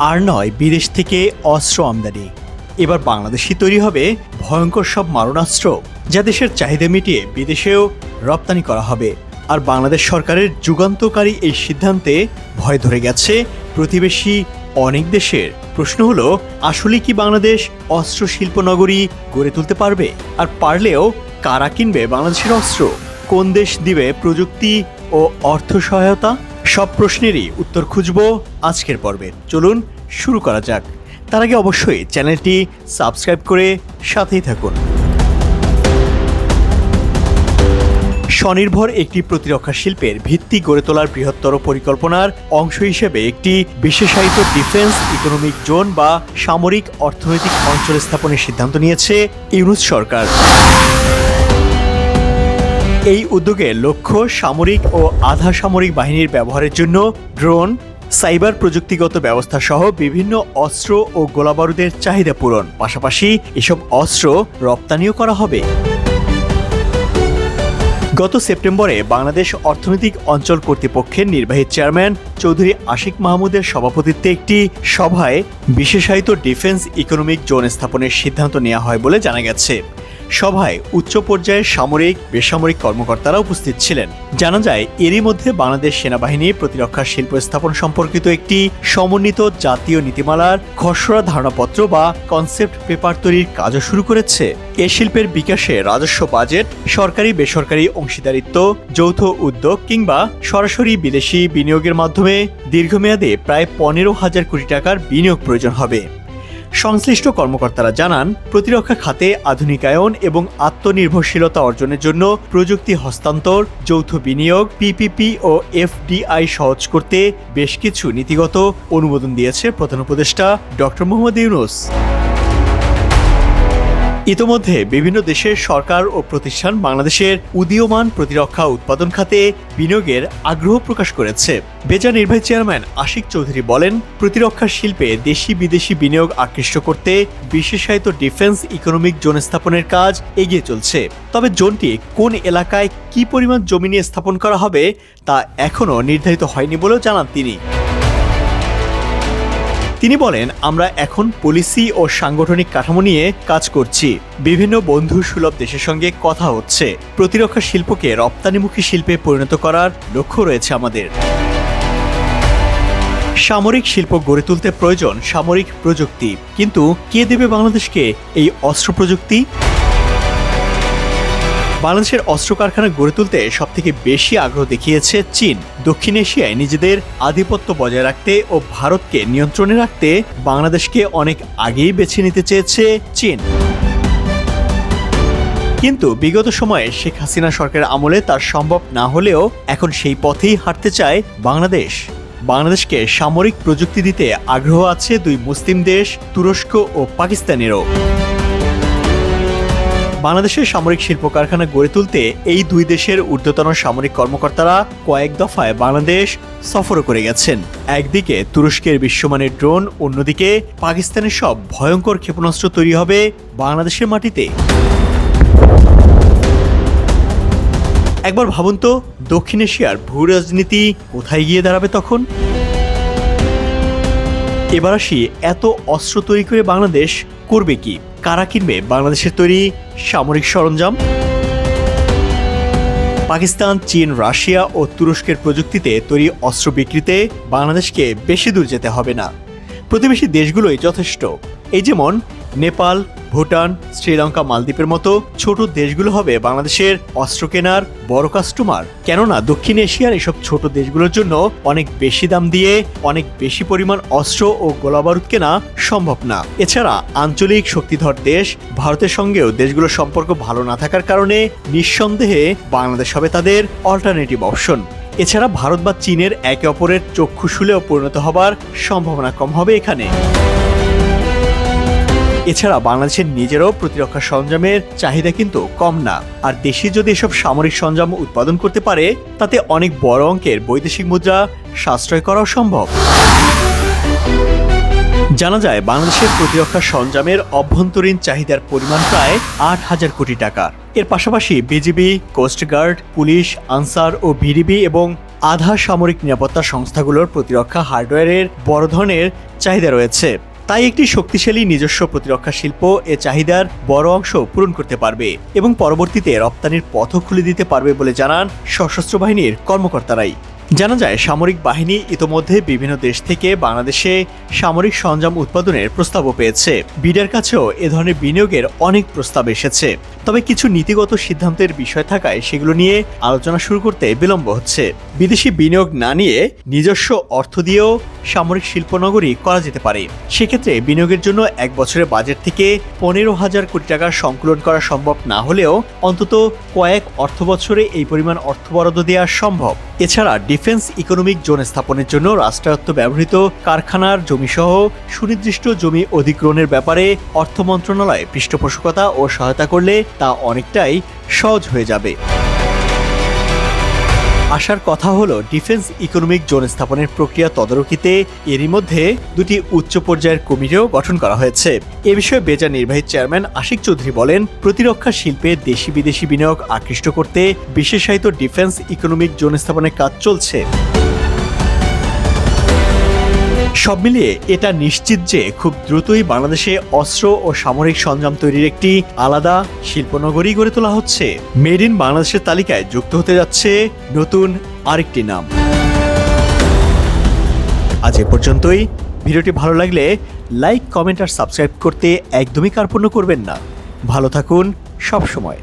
আর নয়, বিদেশ থেকে অস্ত্র আমদানি। এবার বাংলাদেশই তৈরি হবে ভয়ঙ্কর সব মারণাস্ত্র যা দেশের চাহিদা মিটিয়ে বিদেশেও রপ্তানি করা হবে। আর বাংলাদেশ সরকারের যুগান্তকারী এই সিদ্ধান্তে ভয় ধরে গেছে প্রতিবেশী অনেক দেশের। প্রশ্ন হলো, আসলে কি বাংলাদেশ অস্ত্র শিল্প নগরী গড়ে তুলতে পারবে? আর পারলেও কারা কিনবে বাংলাদেশের অস্ত্র? কোন দেশ দিবে প্রযুক্তি ও অর্থ সহায়তা? সব প্রশ্নেরই উত্তর খুঁজব আজকের পর্বে। চলুন শুরু করা যাক। তার আগে অবশ্যই চ্যানেলটি সাবস্ক্রাইব করে সাথেই থাকুন। স্বনির্ভর একটি প্রতিরক্ষা শিল্পের ভিত্তি গড়ে তোলার বৃহত্তর পরিকল্পনার অংশ হিসেবে একটি বিশেষায়িত ডিফেন্স, ইকোনমিক জোন বা সামরিক অর্থনৈতিক অঞ্চল স্থাপনের সিদ্ধান্ত নিয়েছে ইউনুস সরকার। এই উদ্যোগে লক্ষ্য, সামরিক ও আধা সামরিক বাহিনীর ব্যবহারের জন্য ড্রোন, সাইবার প্রযুক্তিগত ব্যবস্থা সহ বিভিন্ন অস্ত্র ও গোলাবারুদের চাহিদা পূরণ। পাশাপাশি এসব অস্ত্র রপ্তানিও করা হবে। গত সেপ্টেম্বরে বাংলাদেশ অর্থনৈতিক অঞ্চল কর্তৃপক্ষের নির্বাহী চেয়ারম্যান চৌধুরী আশিক মাহমুদের সভাপতিত্বে একটি সভায় বিশেষায়িত ডিফেন্স ইকোনমিক জোন স্থাপনের সিদ্ধান্ত নেওয়া হয় বলে জানা গেছে। সভায় উচ্চ পর্যায়ের সামরিক, বেসামরিক কর্মকর্তারা উপস্থিত ছিলেন। জানা যায়, এরই মধ্যে বাংলাদেশ সেনাবাহিনী প্রতিরক্ষা শিল্প স্থাপন সম্পর্কিত একটি সমন্বিত জাতীয় নীতিমালার খসড়া ধারণাপত্র বা কনসেপ্ট পেপার তৈরির কাজও শুরু করেছে। এ শিল্পের বিকাশে রাজস্ব বাজেট সরকারি, বেসরকারি অংশীদারিত্ব, যৌথ উদ্যোগ কিংবা সরাসরি বিদেশি বিনিয়োগের মাধ্যমে দীর্ঘমেয়াদে প্রায় পনেরো হাজার কোটি টাকার বিনিয়োগ প্রয়োজন হবে। সংশ্লিষ্ট কর্মকর্তারা জানান, প্রতিরক্ষা খাতে আধুনিকায়ন এবং আত্মনির্ভরশীলতা অর্জনের জন্য প্রযুক্তি হস্তান্তর, যৌথ বিনিয়োগ পিপিপি ও এফডিআই সহজ করতে বেশ কিছু নীতিগত অনুমোদন দিয়েছে প্রধান উপদেষ্টা ডক্টর মোহাম্মদ ইউনুস। ইতোমধ্যে বিভিন্ন দেশের সরকার ও প্রতিষ্ঠান বাংলাদেশের উদীয়মান প্রতিরক্ষা উৎপাদন খাতে বিনিয়োগের আগ্রহ প্রকাশ করেছে। বেজা নির্বাহী চেয়ারম্যান আশিক চৌধুরী বলেন প্রতিরক্ষা শিল্পে দেশি বিদেশি বিনিয়োগ আকৃষ্ট করতে বিশেষায়িত ডিফেন্স ইকোনমিক জোন স্থাপনের কাজ এগিয়ে চলছে। তবে জোনটি কোন এলাকায় কি পরিমাণ জমি নিয়ে স্থাপন করা হবে তা এখনও নির্ধারিত হয়নি বলেও জানান তিনি। তিনি বলেন, আমরা এখন পলিসি ও সাংগঠনিক কাঠামো নিয়ে কাজ করছি। বিভিন্ন বন্ধু সুলভ দেশের সঙ্গে কথা হচ্ছে। প্রতিরক্ষা শিল্পকে রপ্তানিমুখী শিল্পে পরিণত করার লক্ষ্য রয়েছে আমাদের। সামরিক শিল্প গড়ে তুলতে প্রয়োজন সামরিক প্রযুক্তি। কিন্তু কে দেবে বাংলাদেশকে এই অস্ত্র প্রযুক্তি? বাংলাদেশের অস্ত্র কারখানা গড়ে তুলতে সবথেকে বেশি আগ্রহ দেখিয়েছে চীন। দক্ষিণ এশিয়ায় নিজেদের আধিপত্য বজায় রাখতে ও ভারতকে নিয়ন্ত্রণে রাখতে বাংলাদেশকে অনেক আগেই বেছে নিতে চেয়েছে চীন। কিন্তু বিগত সময়ে শেখ হাসিনা সরকারের আমলে তার সম্ভব না হলেও এখন সেই পথেই হাঁটতে চায় বাংলাদেশ। বাংলাদেশকে সামরিক প্রযুক্তি দিতে আগ্রহ আছে দুই মুসলিম দেশ, তুরস্ক ও পাকিস্তানেরও। বাংলাদেশের সামরিক শিল্প কারখানা গড়ে তুলতে এই দুই দেশের ঊর্ধ্বতন সামরিক কর্মকর্তারা কয়েক দফায় বাংলাদেশ সফরও করে গেছেন। একদিকে তুরস্কের বিশ্বমানের ড্রোন, অন্যদিকে পাকিস্তানের সব ভয়ঙ্কর ক্ষেপণাস্ত্র তৈরি হবে বাংলাদেশের মাটিতে। একবার ভাবুন তো, দক্ষিণ এশিয়ার ভূ রাজনীতি কোথায় গিয়ে দাঁড়াবে তখন? এবার আসি, এত অস্ত্র তৈরি করে বাংলাদেশ করবে কি? কারা কিনবে বাংলাদেশের তৈরি সামরিক সরঞ্জাম? পাকিস্তান, চীন, রাশিয়া ও তুরস্কের প্রযুক্তিতে তৈরি অস্ত্র বিক্রিতে বাংলাদেশকে বেশি দূর যেতে হবে না। প্রতিবেশী দেশগুলোই যথেষ্ট। এই যেমন নেপাল, ভুটান, শ্রীলঙ্কা, মালদ্বীপের মতো ছোট দেশগুলো হবে বাংলাদেশের অস্ত্র কেনার বড় কাস্টমার কেননা দক্ষিণ এশিয়ার এসব ছোট দেশগুলোর জন্য অনেক বেশি দাম দিয়ে অনেক বেশি পরিমাণ অস্ত্র ও গোলাবারুদ কেনা সম্ভব না। এছাড়া আঞ্চলিক শক্তিধর দেশ ভারতের সঙ্গেও দেশগুলোর সম্পর্ক ভালো না থাকার কারণে নিঃসন্দেহে বাংলাদেশ হবে তাদের অল্টারনেটিভ অপশন এছাড়া ভারত বা চীনের একে অপরের চক্ষুশুলেও পরিণত হবার সম্ভাবনা কম হবে এখানে। এছাড়া বাংলাদেশের নিজেরও প্রতিরক্ষা সরঞ্জামের চাহিদা কিন্তু কম না। আর দেশে যদি এসব সামরিক সরঞ্জাম উৎপাদন করতে পারে, তাতে অনেক বড় অঙ্কের বৈদেশিক মুদ্রা সাশ্রয় করাও সম্ভব। জানা যায়, বাংলাদেশের প্রতিরক্ষা সরঞ্জামের অভ্যন্তরীণ চাহিদার পরিমাণ প্রায় আট হাজার কোটি টাকা। এর পাশাপাশি BGB coast guard police, Ansar ও ভিডিবি এবং আধা সামরিক নিরাপত্তা সংস্থাগুলোর প্রতিরক্ষা হার্ডওয়্যারের বড় ধরনের চাহিদা রয়েছে। তাই একটি শক্তিশালী নিজস্ব প্রতিরক্ষা শিল্প এ চাহিদার বড় অংশ পূরণ করতে পারবে এবং পরবর্তীতে রপ্তানির পথও খুলে দিতে পারবে বলে জানান সশস্ত্র বাহিনীর কর্মকর্তারাই। জানা যায়, সামরিক বাহিনী ইতোমধ্যে বিভিন্ন দেশ থেকে বাংলাদেশে সামরিক সরঞ্জাম উৎপাদনের প্রস্তাবও পেয়েছে। বিডার কাছেও এ ধরনের বিনিয়োগের অনেক প্রস্তাব এসেছে। তবে কিছু নীতিগত সিদ্ধান্তের বিষয় থাকায় সেগুলো নিয়ে আলোচনা শুরু করতে বিলম্ব হচ্ছে। বিদেশি বিনিয়োগ না নিয়ে নিজস্ব অর্থ দিয়েও সামরিক শিল্পনগরী করা যেতে পারে। সেক্ষেত্রে বিনিয়োগের জন্য এক বছরের বাজেট থেকে পনেরো হাজার কোটি টাকা সংকলন করা সম্ভব না হলেও অন্তত কয়েক অর্থ বছরে এই পরিমাণ অর্থ বরাদ্দ দেওয়া সম্ভব। এছাড়া ডিফেন্স ইকোনমিক জোন স্থাপনের জন্য রাষ্ট্রায়ত্ত ব্যবহৃত কারখানার জমিসহ সুনির্দিষ্ট জমি অধিগ্রহণের ব্যাপারে অর্থ মন্ত্রণালয় পৃষ্ঠপোষকতা ও সহায়তা করলে তা অনেকটাই সহজ হয়ে যাবে। আসার কথা হলো ডিফেন্স ইকোনমিক জোন স্থাপনের প্রক্রিয়া তদারকিতে এরই মধ্যে দুটি উচ্চ পর্যায়ের কমিটিও গঠন করা হয়েছে। এ বিষয়ে বেজা নির্বাহী চেয়ারম্যান আশিক চৌধুরী বলেন, প্রতিরক্ষা শিল্পে দেশি বিদেশি বিনিয়োগ আকৃষ্ট করতে বিশেষায়িত ডিফেন্স ইকোনমিক জোন স্থাপনের কাজ চলছে। সব মিলিয়ে এটা নিশ্চিত যে খুব দ্রুতই বাংলাদেশে অস্ত্র ও সামরিক সরঞ্জাম তৈরির একটি আলাদা শিল্পনগরী গড়ে তোলা হচ্ছে। মেড ইন বাংলাদেশের তালিকায় যুক্ত হতে যাচ্ছে নতুন আরেকটি নাম। আজ এ পর্যন্তই। ভিডিওটি ভালো লাগলে লাইক, কমেন্ট আর সাবস্ক্রাইব করতে একদমই কার্পণ্য করবেন না। ভালো থাকুন সব সময়